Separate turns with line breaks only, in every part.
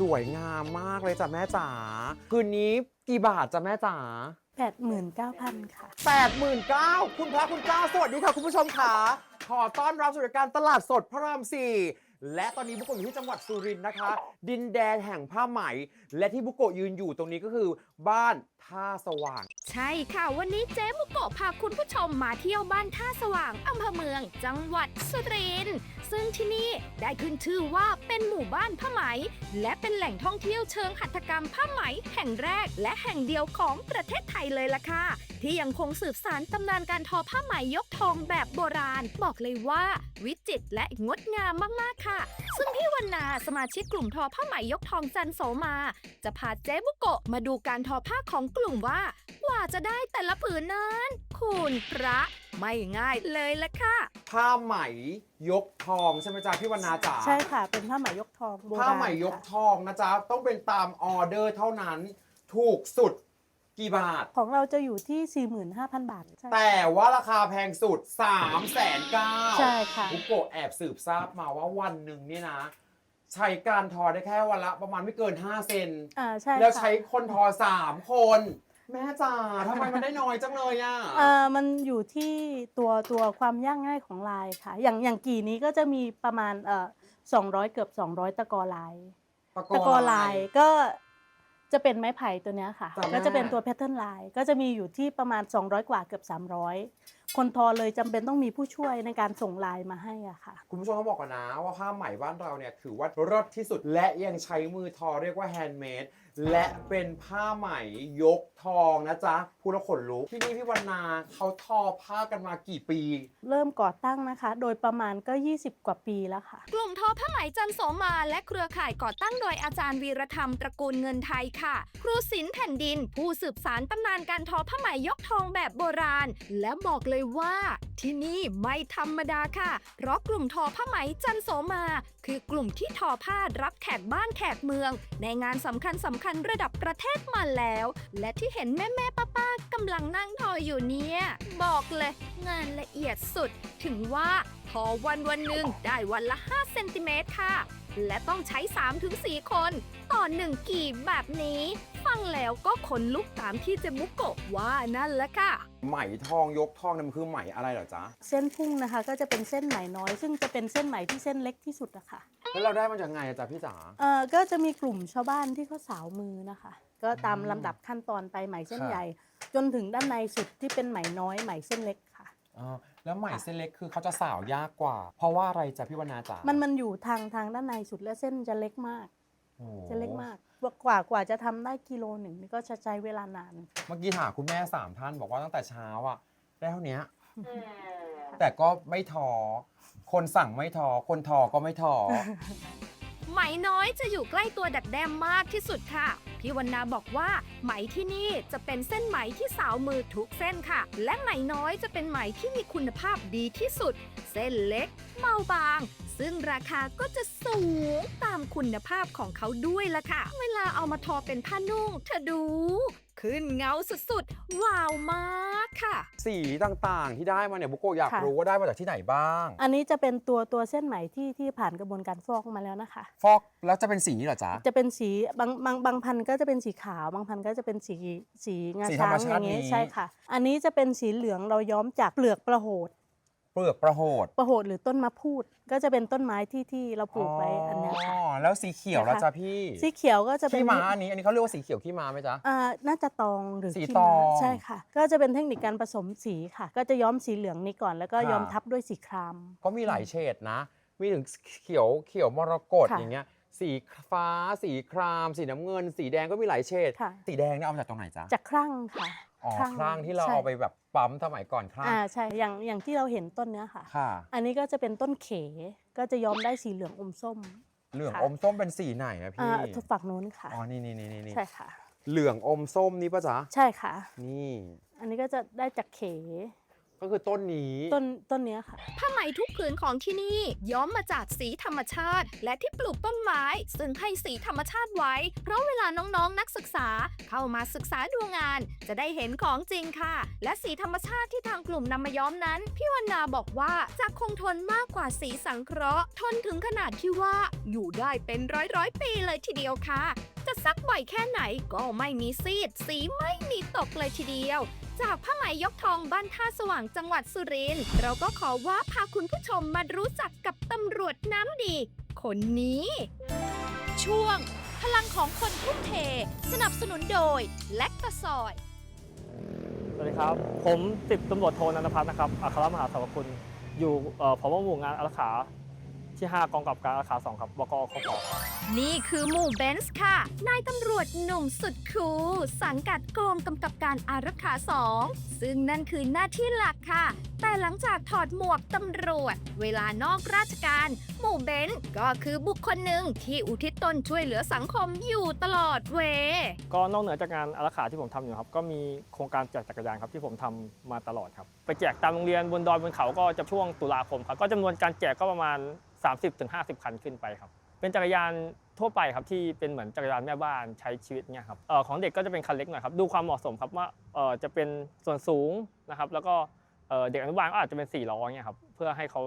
สวยงามมากเลยจ้ะแม่จ๋าคืนนี้กี่บาทจ้ะแม่จ๋า
89,000 ค่ะ
89,000คุณพระคุณเจ้าสวัสดีค่ะ คุณผู้ชมค่ะ ขอต้อนรับสู่รายการตลาดสดพระรามสี่และตอนนี้บุโกะอยู่ที่จังหวัดสุรินทร์นะคะ ดินแดนแห่งผ้าไหม และที่บุโกะยืนอยู่ตรงนี้ก็คือบ้าน ท่าสว่าง
ใช่ค่ะวันนี้เจ๊มุกโกะพาคุณผู้ชมมาเที่ยวบ้านท่าสว่างอำเภอเมือง จังหวัดสุรินทร์ซึ่งที่นี่ได้ขึ้นชื่อว่าเป็นหมู่บ้านผ้าไหม และเป็นแหล่งท่องเที่ยวเชิงหัตถกรรมผ้าไหมแห่งแรก และแห่งเดียวของประเทศไทยเลยล่ะค่ะ ที่ยังคงสืบสานตำนานการทอผ้าไหมยกทองแบบโบราณ บอกเลยว่า วิจิตรและงดงามมากๆค่ะ ซึ่งพี่วันนาสมาชิกกลุ่มทอผ้าไหมยกทองจันโสมา จะพาเจ๊บุโกะมาดูการทอผ้าของกลุ่มว่ากว่าจะได้แต่ละผืนนั้น คุณพระไม่ง่ายเลยละค่ะ
ผ้าไหมยกทองใช่ไหมจ๊ะพี่วรรณาจ๋า
ใช่ค่ะ เป็นผ้าไหมยกทองโบราณ
ผ้าไหมยก
ค่ะ
ทองนะจ๊ะต้องเป็นตามออเดอร์เท่านั้น ถูกสุดกี่บาท
ของเราจะอยู่ที่ 45,000 บาทใช่
แต่ว่าราคาแพงสุด3 9 0 0 0
ใช่ค่ะ
บุโกะแอบสืบทราบมาว่าวันหนึ่งเนี่ยนะ ใช้การทอได้แค่วันละประมาณไม่เกิน 5 เซน
อ่าใช่
แล้ว
ค่ะ
ใช้คนทอ3คน แม่จ๋าทำไมมันได้น้อยจังเลยอะ
อ่ามันอยู่ที่ตัวตัวความยากง่ายของลายค่ะ อย่างอย่างกี่นี้ก็จะมีประมาณเอ่อ200เกือบ200 ตะกอลาย ตะกอลายก็ จะเป็นไม้ไผ่ตัวเนี้ยค่ะ
จ้ะแม่
ก็จะเป็นตัวแพทเทิร์นลายก็จะมีอยู่ที่ประมาณ 200 กว่าเกือบ 300 คนทอเลยจำเป็นต้องมีผู้ช่วยในการส่งลายมาให้อะค่ะ
คุณผู้ชมเขาบอกกันนะว่าผ้าไหมบ้านเราเนี่ยถือว่ารสที่สุดและยังใช้มือทอเรียกว่าแฮนด์เมด และเป็นผ้าไหมยกทองนะจ๊ะพูดแล้วขนลุกที่นี่พี่วรรณาเขาทอผ้ากันมากี่ปี
เริ่มก่อตั้งนะคะ โดยประมาณก็ 20 กว่าปีแล้วค่ะ
กลุ่มทอผ้าไหมจันโสมา และเครือข่ายก่อตั้งโดยอาจารย์วีรธรรมตระกูลเงินไทยค่ะ ครูศิลป์แผ่นดิน ผู้สืบสารตำนานการทอผ้าไหมยกทองแบบโบราณ และบอกเลยว่าที่นี่ไม่ธรรมดาค่ะ เพราะกลุ่มทอผ้าไหมจันโสมา คือกลุ่มที่ทอผ้ารับแขกบ้านแขกเมือง ในงานสำคัญสำคัญระดับประเทศมาแล้ว และที่เห็นแม่แม่ป้าป้าๆกำลังนั่งทออยู่เนี่ย บอกเลย งานละเอียดสุด ถึงว่าทอวันวันหนึ่งได้วันละ 5 เซนติเมตรค่ะ และต้องใช้ 3-4 คน ต่อหนึ่งกีบแบบนี้ ฟังแล้วก็ขนลุกตามที่เจมุกโกะว่านั่นแหละค่ะ
ไหมทองยกทองเนี่ยมันคือไหมอะไรเหรอจ๊ะ
เส้นพุ่งนะคะก็จะเป็นเส้นไหมน้อย ซึ่งจะเป็นเส้นไหมที่เส้นเล็กที่สุดอะค่ะ
แล้วเราได้มาจากไงอะจ๊ะพี่จ๋า
เอ่อก็จะมีกลุ่มชาวบ้านที่เขาสาวมือนะคะ ก็ตาม
อืม
ลำดับขั้นตอนไปไหมเส้น
ค่ะ
ใหญ่ จนถึงด้านในสุดที่เป็นไหมน้อยไหมเส้นเล็กค่ะ
อ๋อ แล้วไหมเส้นเล็กคือเขาจะสาวยากกว่า เพราะว่าอะไรจ๊ะพี่วรรณาจ๋า
มันมันอยู่ทางทางด้านในสุดและเส้นจะเล็กมาก
โอ้
จะเล็กมากกว่ากว่ากว่าจะทำได้กิโลหนึ่งนี่ก็จะใช้เวลานาน
เมื่อกี้ถามคุณแม่สามท่านบอกว่าตั้งแต่เช้าอะได้เท่านี้แต่ก็ไม่ทอ คนสั่งไม่ทอ คนทอก็ไม่ทอ
ไหมน้อยจะอยู่ใกล้ตัวดักแด้มากที่สุดค่ะ พี่วรรณาบอกว่า ไหมที่นี่จะเป็นเส้นไหมที่สาวมือทุกเส้นค่ะ และไหมน้อยจะเป็นไหมที่มีคุณภาพดีที่สุด เส้นเล็กเบาบาง ซึ่งราคาก็จะสูงตามคุณภาพของเขาด้วยล่ะค่ะ เวลาเอามาทอเป็นผ้านุ่งเธอดู ขึ้นเงาสุดๆว้าวมาก ค่ะ
สีต่างๆ ที่ได้มาเนี่ยบุโกะอยาก
ค่ะ
รู้ว่าได้มาจากที่ไหนบ้าง
อันนี้จะเป็นตัวตัวเส้นไหมที่ที่ผ่านกระบวนการฟอกมาแล้วนะคะ
ฟอกแล้วจะเป็นสีนี้เหรอจ๊ะ
จะเป็นสีบางบางบางพันธุ์ก็จะเป็นสีขาวบางพันธุ์ก็จะเป็นสีสีงา
สีธร
ช้าร
ม
ง
ชา
อ
ติ
ย่าง
นี้
นี้ ใช่ค่ะ อันนี้จะเป็นสีเหลืองเราย้อมจากเปลือกประโหด
เปลือกประโหด
ประโหดหรือต้นมะพูด ก็จะเป็นต้นไม้ที่ที่เราปลูกไว้อันเนี้ยค่ะ
อ๋อแล้วสีเขียวแล้ว
นะคะ
จ๊ะพี่
สีเขียวก็จะเป็น
ขี้ม้าอันนี้ อันนี้เขาเรียกว่าสีเขียวขี้ม้าไหมจ๊ะ
อ่าน่าจะตองหรือ
สี
ขี้
ต
ม้า
อง
ใช่ค่ะ ก็จะเป็นเทคนิคการผสมสีค่ะ ก็จะย้อมสีเหลืองนี้ก่อนแล้วก็
ค่ะ
ย้อมทับด้วยสีคราม
ก็มีหลายเฉดนะ มีถึงเขียวเขียวมรกต
ค่ะ
อย่างเงี้ย สีฟ้า สีคราม สีน้ำเงิน สีแดงก็มีหลายเฉด
ค่ะ
สีแดงเนี่ยเอามาจากตรงไหนจ๊ะ
จากครั่งค่ะ
อ๋อครั่งที่เรา
ใช่
เอาไปแบบปั๊มสมัยก่อนครั่ง
อ่าใช่อย่างอย่างที่เราเห็นต้นเนี้ยค่ะ
ค่ะ
อันนี้ก็จะเป็นต้นเขก็จะย้อมได้สีเหลืองอมส้ม
เหลือง
ค่ะ
อมส้มเป็นสีไหนอะ
อ่า
พี่
ทุกฝักนู้นค่ะ
อ๋อนี่นี่นี่นี่
ใช่ค่ะ
เหลืองอมส้มนี่ปะจ๊ะ
ใช่ค่ะ
นี่
อันนี้ก็จะได้จากเข
ก็คือต้นนี้
ต้นต้นเนี้ยค่ะ
ผ้าไหมทุกผืนของที่นี่ ย้อมมาจากสีธรรมชาติ และที่ปลูกต้นไม้ ซึ่งให้สีธรรมชาติไว้ เพราะเวลาน้องๆ นักศึกษาเข้ามาศึกษาดูงาน จะได้เห็นของจริงค่ะ และสีธรรมชาติที่ทางกลุ่มนำมาย้อมนั้น พี่วรรณาบอกว่าจะคงทนมากกว่าสีสังเคราะห์ ทนถึงขนาดที่ว่าอยู่ได้เป็นร้อยร้อยๆปีเลยทีเดียวค่ะ จะซักบ่อยแค่ไหนก็ไม่มีซีด สีไม่มีตกเลยทีเดียว จากผ้าไหมยกทองบ้านท่าสว่างจังหวัดสุรินทร์เราก็ขอว่าพาคุณผู้ชมมารู้จักกับตำรวจน้ำดี คนนี้ ช่วง พลังของคนทุ่มเท สนับสนุนโดย แลคตาซอย
สวัสดีครับ ผมสิบตำรวจโทนันทพัฒน์นะครับ อัครมหาสารคุณ อยู่เอ่อพบหมู่งานอารักขา ที่ 5 กองกับการอารักขา2ครับบกคพ
นี่คือหมู่เบนซ์ค่ะ นายตำรวจหนุ่มสุดคูลสังกัดกองกำกับการอารักขาสอง ซึ่งนั่นคือหน้าที่หลักค่ะ แต่หลังจากถอดหมวกตำรวจ เวลานอกราชการ หมู่เบนซ์ก็คือบุคคลหนึ่งที่อุทิศตนช่วยเหลือสังคมอยู่ตลอดเว
ก็นอกเหนือจากงานอารักขาที่ผมทำอยู่ครับ ก็มีโครงการแจกจักรยานครับที่ผมทำมาตลอดครับ ไปแจกตามโรงเรียนบนดอยบนเขาก็จะช่วงตุลาคมครับ ก็จำนวนการแจกก็ประมาณ 30-50 คันขึ้นไปครับ เป็นจักรยานทั่วไปครับที่เป็นเหมือนจักรยานแม่บ้านใช้ชีวิตเนี่ยครับออของเด็กก็จะเป็นคันเล็กหน่อยครับดูความเหมาะสมครับว่าเออจะเป็นส่วนสูงนะครับแล้วก็เอ่อเด็กอนุบาลก็อาจจะเป็น4ล้อเนี่ยครับเพื่อให้เขา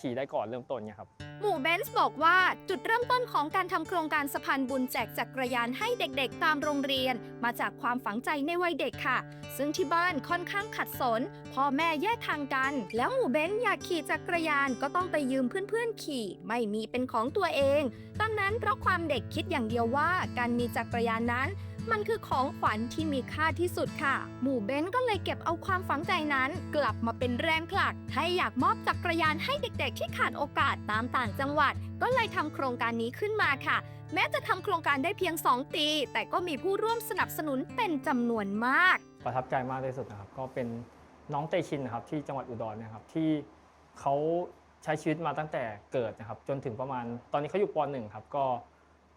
ขี่ได้ก่อนเริ่มต้นเนี่ยครับ
หมู่เบนซ์บอกว่าจุดเริ่มต้นของการทำโครงการสะพานบุญแจกจักรยานให้เด็กๆ ตามโรงเรียน มาจากความฝังใจในวัยเด็กค่ะ ซึ่งที่บ้านค่อนข้างขัดสนพ่อแม่แยกทางกัน แล้วหมู่เบนซ์อยากขี่จักรยานก็ต้องไปยืมเพื่อนๆขี่ ไม่มีเป็นของตัวเอง ตอนนั้นเพราะความเด็กคิดอย่างเดียวว่าการมีจักรยานนั้น มันคือของขวัญที่มีค่าที่สุดค่ะ หมู่เบนก็เลยเก็บเอาความฝังใจนั้น กลับมาเป็นแรงผลักให้อยากมอบจักรยานให้เด็กๆ ที่ขาดโอกาสตามต่างจังหวัด ก็เลยทำโครงการนี้ขึ้นมาค่ะ แม้จะทำโครงการได้เพียง 2 ปี แต่ก็มีผู้ร่วมสนับสนุนเป็นจำนวนมาก
ประทับใจมากที่สุดนะครับ ก็เป็นน้องเตชินนะครับที่จังหวัดอุดรนะครับที่เขาใช้ชีวิตมาตั้งแต่เกิดนะครับ จนถึงประมาณตอนนี้เขาอยู่ป .1 ครับก็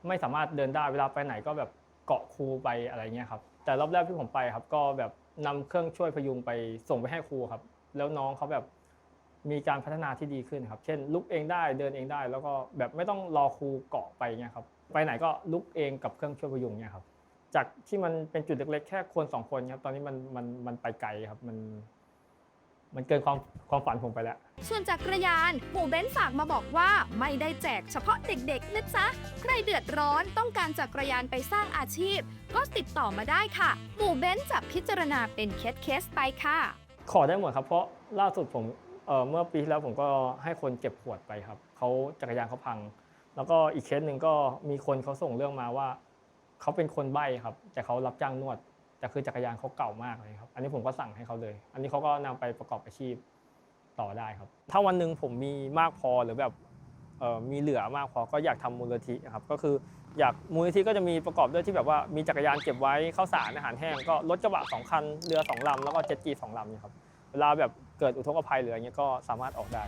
ไม่สามารถเดินได้เวลาไปไหนก็แบบ เกาะครูไปอะไรเงี้ยครับ แต่รอบแรกที่ผมไปครับ ก็แบบนำเครื่องช่วยพยุงไปส่งไปให้ครูครับ แล้วน้องเขาแบบมีการพัฒนาที่ดีขึ้นครับ เช่น ลุกเองได้เดินเองได้ แล้วก็แบบไม่ต้องรอครูเกาะไปเงี้ยครับไปไหนก็ลุกเองกับเครื่องช่วยพยุงเนี่ยครับจากที่มันเป็นจุดเล็กๆแค่คนสองคนครับตอนนี้มันมันมันไปไกลครับมัน มันเกินความความฝันผมไปแล้ว
ส่วนจักรยานหมู่เบนซ์ฝากมาบอกว่าไม่ได้แจกเฉพาะเด็กๆนะจ๊ะ ใครเดือดร้อนต้องการจักรยานไปสร้างอาชีพ ก็ติดต่อมาได้ค่ะ หมู่เบนซ์จะพิจารณาเป็นเคสๆไปค่ะ
ขอได้หมดครับ เพราะล่าสุดผมเอ่อเมื่อปีที่แล้วผมก็ให้คนเก็บขวดไปครับเขาจักรยานเขาพัง แล้วก็อีกเคสหนึ่งก็มีคนเขาส่งเรื่องมาว่าเขาเป็นคนใบ้ครับ แต่เขารับจ้างนวด แต่คือจักรยานเขาเก่ามากเลยครับ อันนี้ผมก็สั่งให้เขาเลย อันนี้เขาก็นำไปประกอบอาชีพต่อได้ครับ ถ้าวันหนึ่งผมมีมากพอหรือแบบมีเหลือมากพอก็อยากทำมูลนิธิครับ ก็คืออยากมูลนิธิก็จะมีประกอบด้วยที่แบบว่ามีจักรยานเก็บไว้ข้าวสารอาหารแห้งก็รถกระบะสองคันเรือสองลำแล้วก็เจ็ตกีสองลำเนี่ยครับ เวลาแบบเกิดอุทกภัยหรืออะไรเงี้ยก็สามารถออกได้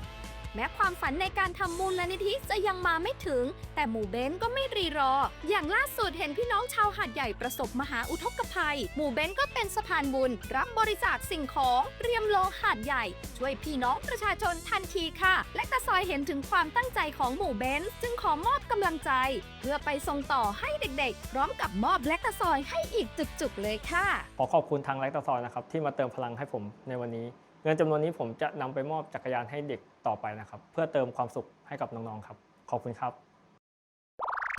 แม้ความฝันในการทำมูลนิธิจะยังมาไม่ถึง แต่หมู่เบนก็ไม่รีรอ อย่างล่าสุดเห็นพี่น้องชาวหาดใหญ่ประสบมหาอุทกภัย หมู่เบนก็เป็นสะพานบุญ รับบริจาคสิ่งของเตรียมโลงหาดใหญ่ ช่วยพี่น้องประชาชนทันทีค่ะ และกระซอยเห็นถึงความตั้งใจของหมู่เบนจึงขอมอบกำลังใจ เพื่อไปส่งต่อให้เด็กๆ พร้อมกับมอบแลคตาซอยให้อีกจุกๆเลยค่ะ
ขอขอบคุณทางไลฟ์ตาซอยนะครับที่มาเติมพลังให้ผมในวันนี้ เงินจำนวนนี้ผมจะนำไปมอบจักรยานให้เด็กต่อไปนะครับ เพื่อเติมความสุขให้กับน้องๆครับ ขอบคุณครับ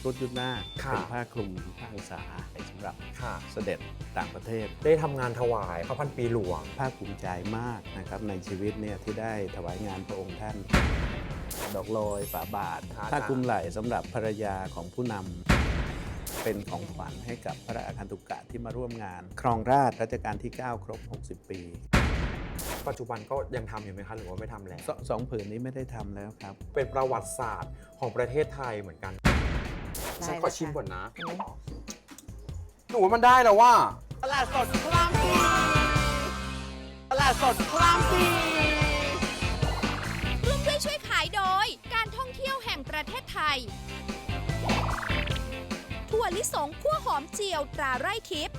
รุดยุทธนาค
ค่ะ
เป็นผ้าคลุมภาคษาสำหรับ
ค่ะ
เสด็จต่างประเทศ
ได้ทำงานถวายพระพันปีหลวง
ภาคภูมิใจมากนะครับในชีวิตเนี่ยที่ได้ถวายงานพระองค์ท่าน ดอกโรยฝาบาท
ครับ
ผ้าคลุมไหล่สำหรับภรรยาของผู้นำเป็นของขวัญให้กับพระอาคันตุกะที่มาร่วมงาน ครองราชรัชกาลที่ 9 ครบ 60 ปี
ปัจจุบันก็ยังทำอยู่ไหมคะหรือว่าไม่ทำแล้ว
สสองผืนนี้ไม่ได้ทำแล้วครับ
เป็นประวัติศาสตร์ของประเทศไทยเหมือนกันฉันขอชิมก่อนนะ หนูว่ามันได้แล้วว่า ตลาดสดพรามปีตลาดสดพรามปี
ร่วมด้วยช่วยขายโดย การท่องเที่ยวแห่งประเทศไทย ถั่วลิสงคั่วหอมเจียวตราไร่ทิพย์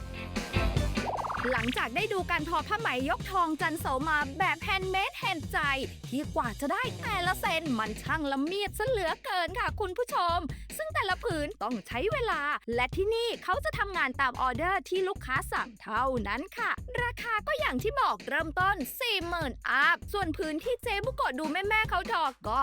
หลังจากได้ดูการทอผ้าไหมยกทองจันเสามาแบบแฮนด์เมดแฮนด์ใจ ที่กว่าจะได้แต่ละเซนมันช่างละเมียดซะเหลือเกินค่ะคุณผู้ชม ซึ่งแต่ละผืนต้องใช้เวลา และที่นี่เขาจะทำงานตามออเดอร์ที่ลูกค้าสั่งเท่านั้นค่ะ ราคาก็อย่างที่บอกเริ่มต้น 40,000อัพส่วนพื้นที่เจ๊บุโกะดูแม่ๆเขาดอกก็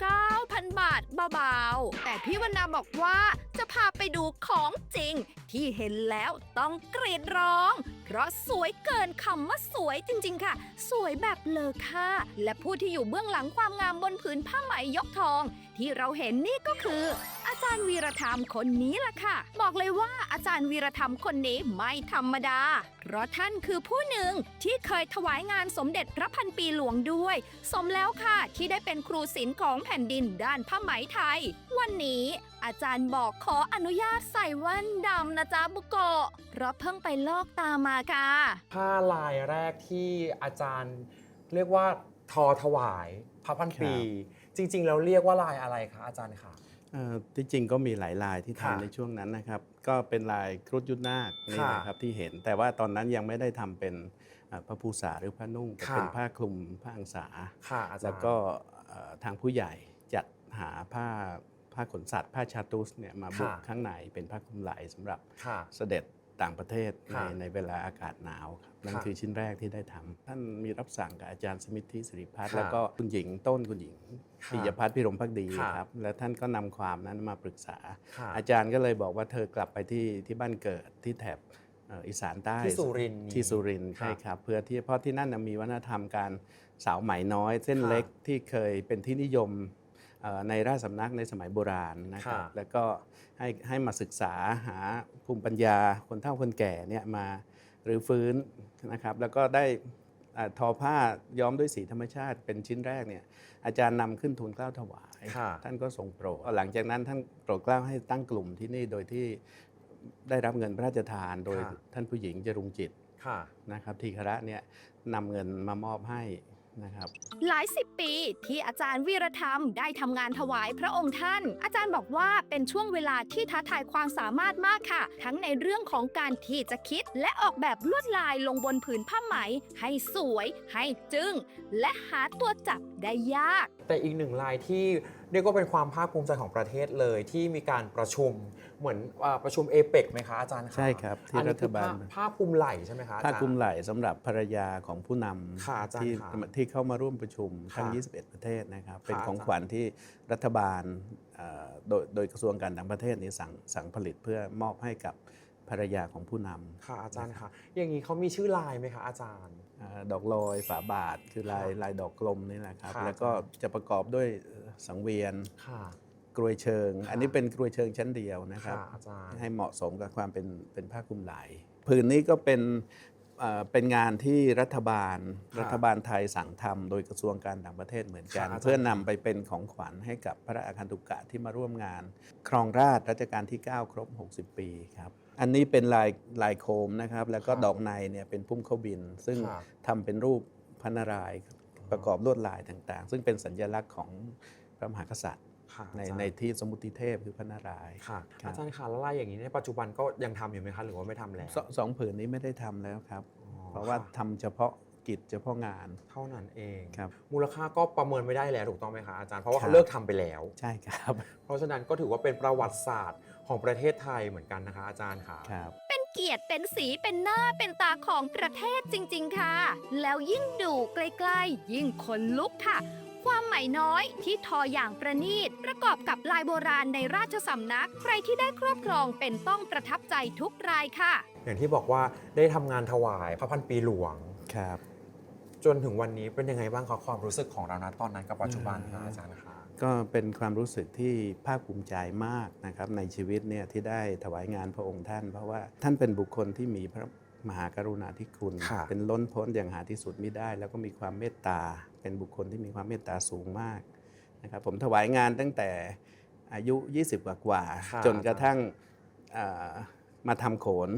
89,000 บาทเบาๆ แต่พี่วรรณาบอกว่าจะพาไปดูของจริง ที่เห็นแล้วต้องกรีดร้อง เพราะสวยเกินคำว่าสวยจริงๆค่ะ สวยแบบเลอค่าและผู้ที่อยู่เบื้องหลังความงามบนผืนผ้าไหมยกทอง ที่เราเห็นนี่ก็คือ อาจารย์วีรธรรมคนนี้ล่ะค่ะ บอกเลยว่าอาจารย์วีรธรรมคนนี้ไม่ธรรมดา เพราะท่านคือผู้หนึ่งที่เคยถวายงานสมเด็จพระพันปีหลวงด้วย สมแล้วค่ะที่ได้เป็นครูศิลป์ของแผ่นดินด้านผ้าไหมไทย วันนี้อาจารย์บอกขออนุญาตใส่แว่นดำนะจ๊ะบุโกะเพราะเพิ่งไปลอกตามาค่ะ
ผ้าลายแรกที่อาจารย์เรียกว่าทอถวายพระพันปี จริง ๆ แล้วเรียกว่าลายอะไรคะอาจารย์คะ
เอ่อที่จริงก็มีหลายลายที่
ค่ะ
ทำในช่วงนั้นนะครับ ก็เป็นลายครุฑยุทธนาคนี่
ค่ะ
นะครับที่เห็น แต่ว่าตอนนั้นยังไม่ได้ทำเป็นเอ่อพระภูษาหรือผ้านุ่งแต่
ค่ะ
เป็นผ้าคลุมผ้าอังสา
ค่ะอาจารย์
แล้วก็เอ่อทางผู้ใหญ่จัดหาผ้าผ้าขนสัตว์ผ้าชาตุสเนี่ยมาบุก
ค่ะ
ข้างในเป็นผ้าคลุมไหล่สำหรับ
ค่ะ
เสด็จต่างประเทศใน
ค่ะ
ในเวลาอากาศหนาวครับ นั่น
ค่ะ
คือชิ้นแรกที่ได้ทำท่านมีรับสั่งกับอาจารย์สมิทธิสิริพัฒน์
ค่ะ
แล้วก็คุณหญิงต้นคุณหญิง
ค่ะ
ปิยพัฒน์พิรมพักดี
ค่ะ
ครับและท่านก็นำความนั้นมาปรึกษา
ค่ะ
อาจารย์ก็เลยบอกว่าเธอกลับไปที่ที่บ้านเกิดที่แถบเอ่ออีสานใต้
ที่สุรินทร์นี้
ที่สุรินทร์
ครับ
ใช่ครับเพื่อที่เพราะที่นั่นนะมีวัฒนธรรมการสาวไหมน้อย เส้น
ค่ะ
เล็กที่เคยเป็นที่นิยมเอ่อในราชสำนักในสมัยโบราณนะครับ
ค่ะ
แล้วก็ให้ให้มาศึกษาหาภูมิปัญญาคนเฒ่าคนแก่เนี่ยมา หรือฟื้นนะครับแล้วก็ได้อ่าทอผ้าย้อมด้วยสีธรรมชาติเป็นชิ้นแรกเนี่ยอาจารย์นำขึ้นทูลเกล้าถวาย
ค่ะ
ท่านก็ทรงโปรดหลังจากนั้นท่านโปรดเกล้าให้ตั้งกลุ่มที่นี่โดยที่ได้รับเงินพระราชทานโดย
ค่ะ
ท่านผู้หญิงจรุงจิต
ค่ะ
นะครับทีคระเนี่ยนำเงินมามอบให้ นะครับ
หลายสิบปีที่อาจารย์วีรธรรมได้ทำงานถวายพระองค์ท่าน อาจารย์บอกว่าเป็นช่วงเวลาที่ท้าทายความสามารถมากค่ะ ทั้งในเรื่องของการที่จะคิด และออกแบบลวดลายลงบนผืนผ้าไหม ให้สวย ให้จึง้ง และหาตัวจับได้ยาก
แต่อีกหนึ่งลายที่เรียกว่าเป็นความภาคภูมิใจของประเทศเลยที่มีการประชุม เหมือนอ่าประชุมเอเปกไหมคะอาจารย์ะ
ใช่ครับที่
อันนี้คือ
รัฐบาล
ผ้ผ้าคลุมไหล่ใช่ไหมคะอจร
ผ้า
ย์
คลุมไหล่สำหรับภรรยาของผู้น
ค่ะอาจารย์ำ
ที่
ค่ะ
ที่เข้ามาร่วมประชุมทั้ง
ค่ะ
21 ประเทศนะครับ
ค่ะ
เป็นของ
อาจารย์
ขวัญที่รัฐบาลเอ่อโดยโดยกระทรวงการต่างประเทศนี้สั่งสั่งผลิตเพื่อมอบให้กับภรรยาของผู้นำ
ค่ะอาจารย์ค่ะอย่างนี้เขามีชื่อลายไหมคะอาจารย์
เอ่อดอกลอยฝาบาทคือลาย
ค่ะ
ลายดอกกลมนี่แหละครับ
ค่ะ
แล้วก็จะประกอบด้วยเอ่อสังเวียน
ค่ะ
กรวยเชิง
ค่ะ
อันนี้เป็นกรวยเชิงชั้นเดียวนะครับ
ค่ะอาจารย์
ให้เหมาะสมกับความเป็นเป็นผ้าคลุมไหล่ผืนนี้ก็เป็นเอ่อเป็นงานที่รัฐบาล
ค่ะ
รัฐบาลไทยสั่งทำโดยกระทรวงการต่างประเทศเหมือนกัน
ค่ะอาจารย์
เพื่อนำไปเป็นของขวัญให้กับพระอาคันตุกะที่มาร่วมงาน ครองราชรัชกาลที่ 9 ครบ 60 ปีครับอันนี้เป็นลายลายโคมนะครับ แล้วก็
ค่ะ
ดอกในเนี่ยเป็นพุ่มเข้าบิน ซึ่ง
ค่ะ
ทำเป็นรูปพระนารายณ์ประกอบลวดลายต่างๆ ซึ่งเป็นสัญลักษณ์ของพระมหากษัตริย์
ค่ะ
ใน
อาจารย์
ในที่สมุติเทพคือพระนารายณ์
ค่ะ
ครับ
อาจารย์ค่ะแล้วลายอย่างนี้ในปัจจุบันก็ยังทำอยู่ไหมคะหรือว่าไม่ทำแล้ว
สสองผืนนี้ไม่ได้ทำแล้วครับ
อ๋อ
เพราะว่า
ค่
ทำเฉพาะกิจเฉพาะงาน
เท่านั้นเอง
ครับ
มูลค่าก็ประเมินไม่ได้แล้วถูกต้องไหมคะอาจารย์เพราะว่า
ครั
เขา
บ
เลิกทำไปแล้ว
ใช่ครับ
เพราะฉะนั้นก็ถือว่าเป็นประวัติศาสตร์ของประเทศไทยเหมือนกันนะคะ อาจารย์ค่ะ
ครับ
เป็นเกียรติเป็นสีเป็นหน้าเป็นตาของประเทศจริง ๆ ค่ะ แล้วยิ่งดูใกล้ ๆ ยิ่งขนลุกค่ะ ความใหม่น้อยที่ทออย่างประณีตประกอบกับลายโบราณในราชสำนัก ใครที่ได้ครอบครองเป็นต้องประทับใจทุกรายค่ะ
อย่างที่บอกว่าได้ทำงานถวายพระพันปีหลวง
ครับ
จนถึงวันนี้เป็นยังไงบ้างคะความรู้สึกของเรานะตอนนั้นกับปัจจุบันคะอาจารย์คะ
ก็เป็นความรู้สึกที่ภาคภูมิใจมากนะครับในชีวิตเนี่ยที่ได้ถวายงานพระองค์ท่าน เพราะว่าท่านเป็นบุคคลที่มีพระมหากรุณาธิคุณ
ค่ะ
เป็นล้นพ้นอย่างหาที่สุดไม่ได้ แล้วก็มีความเมตตา เป็นบุคคลที่มีความเมตตาสูงมากนะครับผมถวายงานตั้งแต่อายุ 20 กว่ากว่าๆ
ค่ะ
จนกระทั่งอ่ามาทำโขน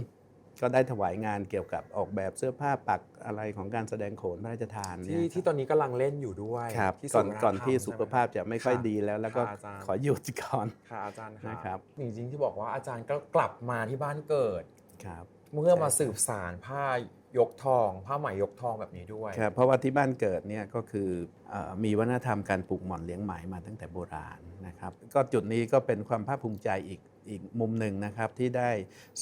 ก็ได้ถวายงานเกี่ยวกับออกแบบเสื้อผ้าปักอะไรของการแสดงโขนพระราชทานเนี่
ที่
ย
ที่ตอนนี้กำลังเล่นอยู่ด้วย
ครับ
ที่
ก่อน
ศูย์
ก่อนที่
วัฒธรรม
สุขภาพจะไม่ค่อย
ค่ะ
ดีแล้ว แล้วก็
ค่ะอาจารย์
ขอหยุดก่อน
ค่ะอาจารย์
นะครับ
จริงๆที่บอกว่าอาจารย์ก็กลับมาที่บ้านเกิด
ครับ
เมื่อมาสืบสารผ้า ยกทองผ้าไหมยกทองแบบนี้ด้วย
ครับเพราะว่าที่บ้านเกิดเนี่ยก็คืออมีวัฒนธรรมการปลูกหม่อนเลี้ยงไหมมาตั้งแต่โบราณนะครับก็จุดนี้ก็เป็นความภาคภูมิใจอีกอีกมุมหนึ่งนะครับที่ได้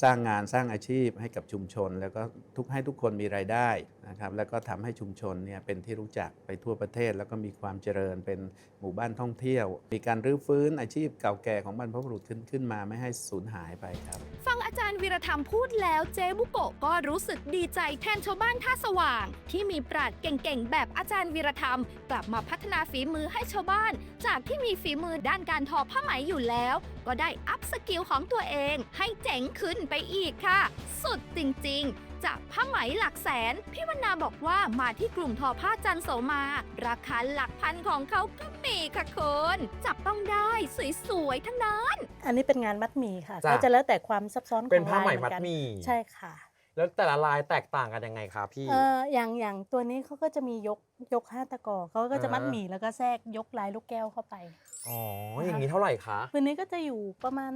สร้างงานสร้างอาชีพให้กับชุมชน แล้วก็ทุกให้ทุกคนมีรายได้นะครับแล้วก็ทำให้ชุมชนเนี่ยเป็นที่รู้จักไปทั่วประเทศ แล้วก็มีความเจริญเป็นหมู่บ้านท่องเที่ยว มีการรื้อฟื้นอาชีพเก่าแก่ของบรรพบุรุษขึ้นขึ้นมาไม่ให้สูญหายไปครับ
อาจารย์วีรธรรมพูดแล้วเจ๊บุโกะก็รู้สึกดีใจแทนชาวบ้านท่าสว่าง ที่มีปราดเก่งๆ แบบอาจารย์วีรธรรม กลับมาพัฒนาฝีมือให้ชาวบ้าน จากที่มีฝีมือด้านการทอผ้าไหมอยู่แล้ว ก็ได้อัพสกิลของตัวเองให้เจ๋งขึ้นไปอีกค่ะ สุดจริง ๆ จากผ้าไหมหลักแสน พี่วรรณาบอกว่ามาที่กลุ่มทอผ้าจันโสมา ราคาหลักพันของเขาก็มีค่ะคุณจับต้องได้สวยๆทั้งนั้น
อันนี้เป็นงานมัดหมี่ค่ะ
จ้ะ
ก็จะแล้วแต่ความซับซ้อนของ
เป็นผ้าไหม
ลย
มัด
อนกัน
หมี่
ใช่ค่ะ
แล้วแต่ละลายแตกต่างกันยังไงคะพี่
เอ่ออย่างอย่างตัวนี้เขาก็จะมียกยกห้าตะกอเขาก็จะมัด
อ่า
หมี่แล้วก็แทรกยกลายลูกแก้วเข้าไป
อ๋อ อย่างนี้เท่าไหร่คะ
คืนนี้ก็จะอยู่ประมาณ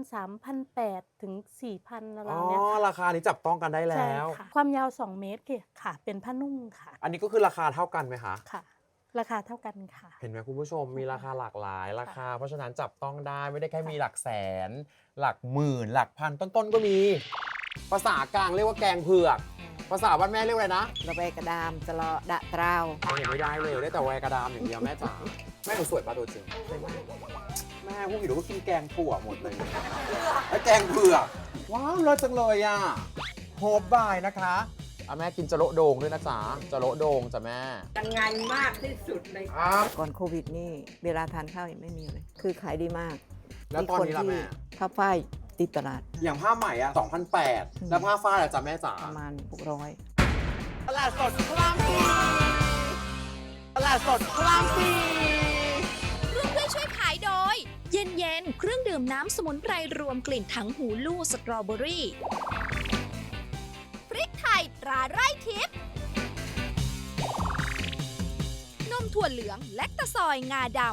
3,800ถึง4,000อะไร
อ๋อ
เนี้ยค่ะ
ราคานี้จับต้องกันได้
ใช่
แล้ว
ค่ะความยาว 2 เมตรค่ะ เป็นผ้านุ่งค่ะ
อันนี้ก็คือราคาเท่ากันไหมคะ
ค่ะ ราคาเท่ากันค่ะ
เห็นไหมคุณผู้ชมมีราคาหลากหลายราคา เพราะฉะนั้นจับต้องได้ไม่ได้แค่มีหลักแสน หลักหมื่น หลักพันต้นๆก็มี ภาษากลางเรียกว่าแกงเผือก ภาษาบ้านแม่เรียกว่าอะไรนะ
ระเบกระดามจะรอดะเตราว
เห็นไม่ได้เลยได้แต่แวกระดามอย่างเดียวแม่จ๋า แม่หนูสวยปะตัวจริงแม่พวกหนูก็กินแกงถั่วหมดเลยแล้วแกงเผือกว้าวเลิศจังเลยอะโฮบบายนะคะอะแม่กินจะโละโดงด้วยนะจ๊ะจะโละโดงจ้ะแม่
ยังไงมากที่สุดใน
อะ
ก่อนโควิดนี่เวลาทานข้าวยังไม่มีเลย คือขายดีมาก
แล้วตอนนี้ล่ะแม่
ข้าวฝ้ายติดตลาด
อย่างผ้าไหมอะ2,008แล้วผ้าฝ้ายอะจ้ะแม่จ๋า
ประมาณ 600
ตลาดสดพระรามสี่ตลาดสดพระรามสี่
เย็นเย็นๆ เครื่องดื่มน้ำสมุนไพรรวมกลิ่นถังหูลู่สตรอเบอรี่พริกไทยตราไร่ทิพย์นมถั่วเหลืองและตะซอยงาดำ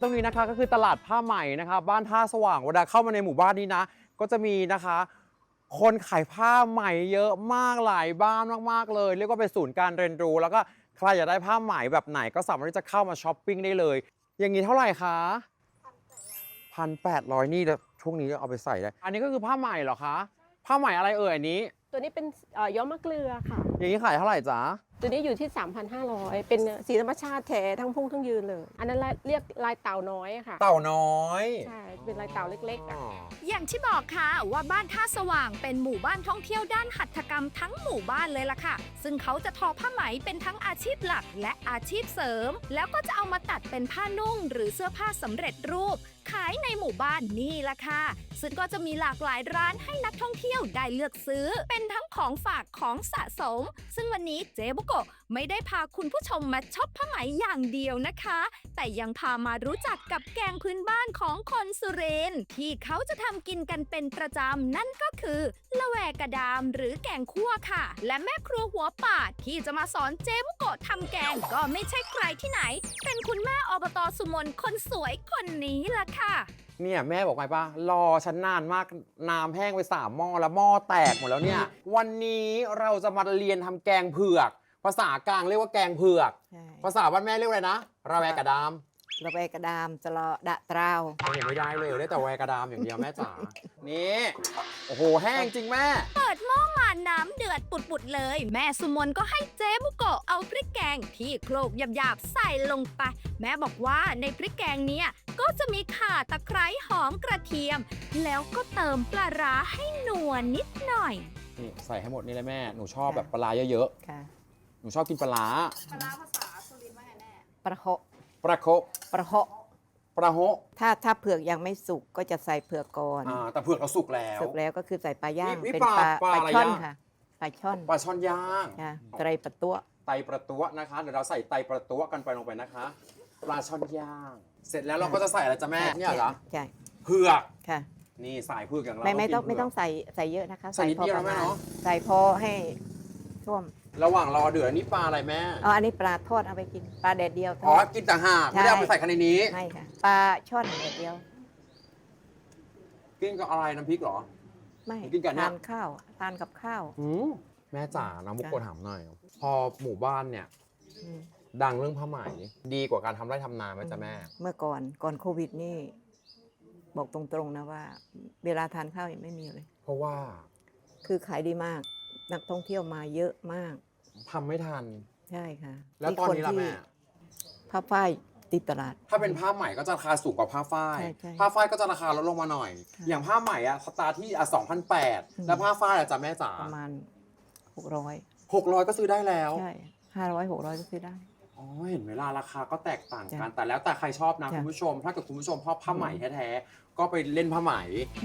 ตรงนี้นะคะก็คือตลาดผ้าไหม่นะคะ บ้านท่าสว่างเวลาเข้ามาในหมู่บ้านนี้นะ ก็จะมีนะคะ คนขายผ้าไหมเยอะมากหลายบ้านมากๆเลย เรียกว่าเป็นศูนย์การเรียนรู้ แล้วก็ใครอยากได้ผ้าไหมแบบไหนก็สามารถที่จะเข้ามาช้อปปิ้งได้เลย อย่างนี้เท่าไหร่คะพันแปดร้อยนี่แล้วช่วงนี้เอาไปใส่ได้ อันนี้ก็คือผ้าไหมเหรอคะ ผ้าไหมอะไรเอ่ยอันนี้
ตัวนี้เป็นเอ่อย้อมมะเกลือค่ะ
อย่างนี้ขายเท่าไหร่จ๊ะ
ตัวนี้อยู่ที่ 3,500 เป็นสีธรรมชาติแท้ทั้งพุ่งทั้งยืนเลย อันนั้นเรียกลายเต่าน้อยอะค่ะ
เต่าน้อย
ใช่เป็นลายเต่าเล็กๆอะ
อย่างที่บอกค่ะว่าบ้านท่าสว่างเป็นหมู่บ้านท่องเที่ยวด้านหัตถกรรมทั้งหมู่บ้านเลยล่ะค่ะ ซึ่งเขาจะทอผ้าไหมเป็นทั้งอาชีพหลักและอาชีพเสริม แล้วก็จะเอามาตัดเป็นผ้านุ่ง หรือเสื้อผ้าสำเร็จรูปขายในหมู่บ้านนี่ล่ะค่ะ ซึ่งก็จะมีหลากหลายร้านให้นักท่องเที่ยวได้เลือกซื้อ เป็นทั้งของฝากของสะสม ซึ่งวันนี้เจ๊บุโกะไม่ได้พาคุณผู้ชมมาช็อปผ้าไหมอย่างเดียวนะคะ แต่ยังพามารู้จักกับแกงพื้นบ้านของคนสุรินทร์ที่เขาจะทำกินกันเป็นประจำนั่นก็คือละแวกระดามหรือแกงคั่วค่ะ และแม่ครัวหัวป่าที่จะมาสอนเจ๊บุโกะทำแกงก็ไม่ใช่ใครที่ไหน เป็นคุณแม่อบตสุมนคนสวยคนนี้ล่ะค่ะ
เนี่ยแม่บอกไปปะรอฉันนานมากน้ำแห้งไปสามหม้อแล้วหม้อแตกหมดแล้วเนี่ย วันนี้เราจะมาเรียนทำแกงเผือก ภาษากลางเรียกว่าแกงเผือก
ใช่
ภาษาบ้านแม่เรียกว่าอะไรนะระแวกระดาม
ระเบกระดามจะรอดะเตราว
เห็นไม่ได้เลยได้แต่แวกระดามอย่างเดียวแม่จ๋า นี่ โอ้โห แห้งจริงแม่
เปิดหม้อมาน้ำเดือดปุดๆเลย แม่สุมนก็ให้เจ๊บุโกะเอาพริกแกงที่โคลกหยาบๆใส่ลงไป แม่บอกว่าในพริกแกงเนี้ยก็จะมีข่าตะไคร้หอมกระเทียม แล้วก็เติมปลาร้าให้นัวนิดหน่อย
นี่ใส่ให้หมดนี่เลยแม่ หนูชอบแบบปลาร้าเยอะ
ค่ะ
ๆ หนูชอบกินปลาร้า
ประโห
ปลาโค
ประโห
ปลาโฮะ
ถ้าถ้าเผือกยังไม่สุกก็จะใส่เผือกก่อน
อ่าแต่เผือกเราสุกแล้ว
สุกแล้วก็คือใส่ปลาย่าง
นี่
เป็น
ปลา
ปลา
ปลา
ปลา
อะไร
ช่อน
ย่าง
ค่ะปลาช่อน
ปลาช่อนย่าง
ค่ะไตรปะตัว
ไตประตัวนะคะเดี๋ยวเราใส่ไตประตัวกันไปลงไปนะคะ ปลาช่อนย่าง เสร็จแล้วเราก็จะใส่อะไรจ้ะแม่เนี่ยเหรอ
ใช่
เผือก
ค่ะ
นี่สายเผือกอย่างเรา
ไม่ไม่ต้อง
กิน
ไม่ต้อง
เผืก
ใส่ใส่เยอะนะคะ
ใส่นิดเดียว
พอประ
นะแม่
มาณ
เนอะ
ใส่พอให้ท่วม
ระหว่างรอเดือดอันนี้ปลาอะไรแม่
อ๋ออันนี้ปลาทอดเอาไปกินปลาแดดเดียวท
อ๋อ
อด
กินต่างหากไม่ได้เอาไปใส่คันในนี้
ไม่ค่ะปลาช่อนแดดเดียว
กินกับอะไรน้ำพริกเหรอ
ไม่
กินกับเนี่ย
ทานข้าวทานกับข้าว
อืมแม่จ๋าน้องบุกโกะถามหน่อย พอหมู่บ้านเนี่ย
อืม
ดังเรื่องผ้าไหมดีกว่าการทำไร่ทำนาไหมจ๊ะแม่
เมื่อก่อนก่อนโควิดนี่ บอกตรงๆนะว่า เวลาทานข้าวยังไม่มีเลย
เพราะว่า
คือขายดีมาก นักท่องเที่ยวมาเยอะมาก
ทำไม่ทัน
ใช่ค่ะ
แล้วตอนนี้ล่ะ
ที่
แม่
ผ้าฝ้ายติดตลาด
ถ้าเป็นผ้าไหมก็จะราคาสูงกว่าผ้าฝ้าย
ใช่ใช่
ผ้าฝ้ายก็จะราคาลดลงมาหน่อย
ค่ะ
อย่างผ้าไหมอะสตาร์ทที่อะสองพันแปด
อืม
แล้วผ้าฝ้ายอะจ๊ะแม่จ๋า
ประมาณหกร้อย
หกร้อยก็ซื้อได้แล้ว
ใช่ห้าร้อยหกร้อยก็ซื้อได้
อ๋อเห็นเวลาราคาก็แตกต่างกัน
จ้ะ
แต่แล้วแต่ใครชอบนะ
จ้ะ
คุณผู้ชม ถ้าเกิดคุณผู้ชมชอบผ้าไหมแท้ๆ ก็ไปเล่นผ้าไหม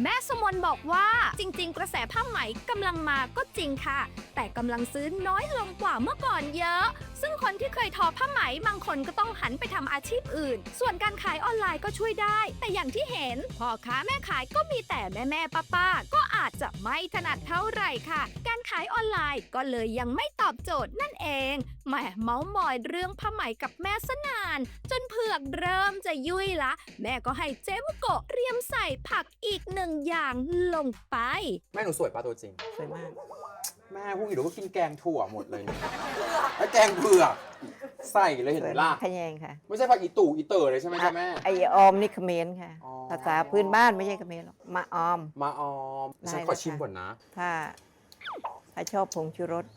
แม่สมนบอกว่าจริง ๆ กระแสผ้าไหมกำลังมาก็จริงค่ะ แต่กำลังซื้อน้อยลงกว่าเมื่อก่อนเยอะ ซึ่งคนที่เคยทอผ้าไหมบางคนก็ต้องหันไปทำอาชีพอื่น ส่วนการขายออนไลน์ก็ช่วยได้ แต่อย่างที่เห็นพ่อค้าแม่ขายก็มีแต่แม่แม่ป้าป้าๆก็อาจจะไม่ถนัดเท่าไหร่ค่ะ การขายออนไลน์ก็เลยยังไม่ตอบโจทย์นั่นเอง แหมเมาส์มอยเรื่องผ้าไหมกับแม่สนาน จนเผือกเริ่มจะยุ่ยละ แม่ก็ให้เจ๊บุโกะเตรียมใส่ผักอีกหนึ่งอย่างลงไป
แม่หนูสวยป่ะตัวจริง
สวยมาก
แม่พวกหนูก็กินแกงถั่วหมดเลยเนี่ยแล้วแกงเผือกใส่เลยเห็น
ส
ไห
ว
ม
ย
ล่ะ
มากขยงค่ะ
ไม่ใช่ผักอีตู่อีเตอร์เลยใช่ไหมจ๊ะแม่
ไอออมนี่เขมรค่ะ
อ๋อ
ภาษาพื้นบ้านไม่ใช่เขมรหรอก มาออม
มาออม
ได้
ฉันขอ
แล้ว
ชิม
ค่ะ
ก่อนนะ
ถ้า ถ้าชอบผงชูรส
ห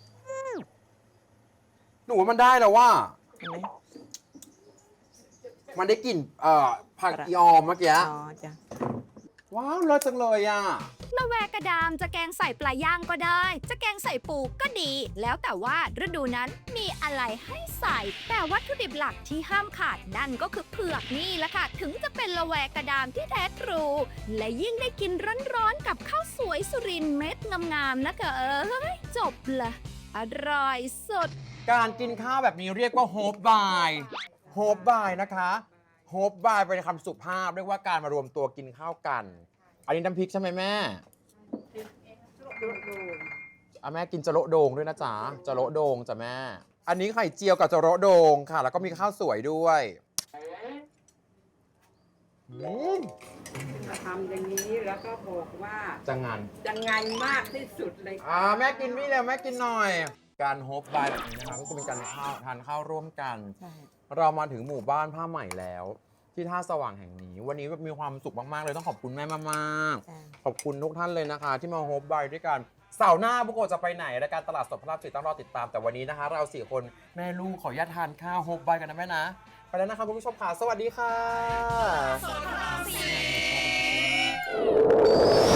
นูว่ามันได้แล้วว่า
เห็นไหม
มันได้กลิ่นเอ่อผัก
ครับ
อีออมเมื่อกี้
อ๋อจ้ะ
ว้าวเลิศจังเลยอะ
ละแวกระดามจะแกงใส่ปลาย่างก็ได้ จะแกงใส่ปูก็ดี แล้วแต่ว่าฤดูนั้นมีอะไรให้ใส่ แต่วัตถุดิบหลักที่ห้ามขาดนั่นก็คือเผือกนี่แหละค่ะ ถึงจะเป็นละแวกระดามที่แท้ทรู และยิ่งได้กินร้อนๆกับข้าวสวยสุรินทร์เม็ดงามๆนะคะเอ้ยจบละอร่อยสุด
การกินข้าวแบบนี้เรียกว่าโฮปบายโฮปบายนะคะโฮปบายเป็นคำสุภาพเรียกว่าการมารวมตัวกินข้าวกัน อันนี้น้ำพริกใช่ไหมแม่อะแม่กินจะโละโดงด้วยนะจ๊ะจะโละโดงจ้ะแม่ อันนี้ไข่เจียวกับจะโละโดงค่ะ แล้วก็มีข้าวสวยด้วยอืม
มาทำอย่างนี้แล้วก็บอกว่า
จะงาน
จะไงมากที่สุดเลย
อ่าแม่กินนี่แล้วแม่กินหน่อย การโฮปบายแบบนี้นะคะก็คือเป็นการข้าวทานข้าวร่วมกัน
ใช่
เรามาถึงหมู่บ้านผ้าใหม่แล้ว ที่ท่าสว่างแห่งนี้ วันนี้มีความสุขมากๆเลยต้องขอบคุณแม่มาก
จ้ะ
ๆขอบคุณทุกท่านเลยนะคะ ที่มาโฮปบายด้วยกันเสาร์หน้าบุโกะจะไปไหนรายการตลาดสดพระรามสี่ต้องรอติดตามแต่วันนี้นะคะ เราสี่คนแม่ลูกขออนุญาตทานข้าวโฮปบายกันนะแม่นะไปแล้วนะคะคุณผู้ชมค่ะสวัสดีค่ะ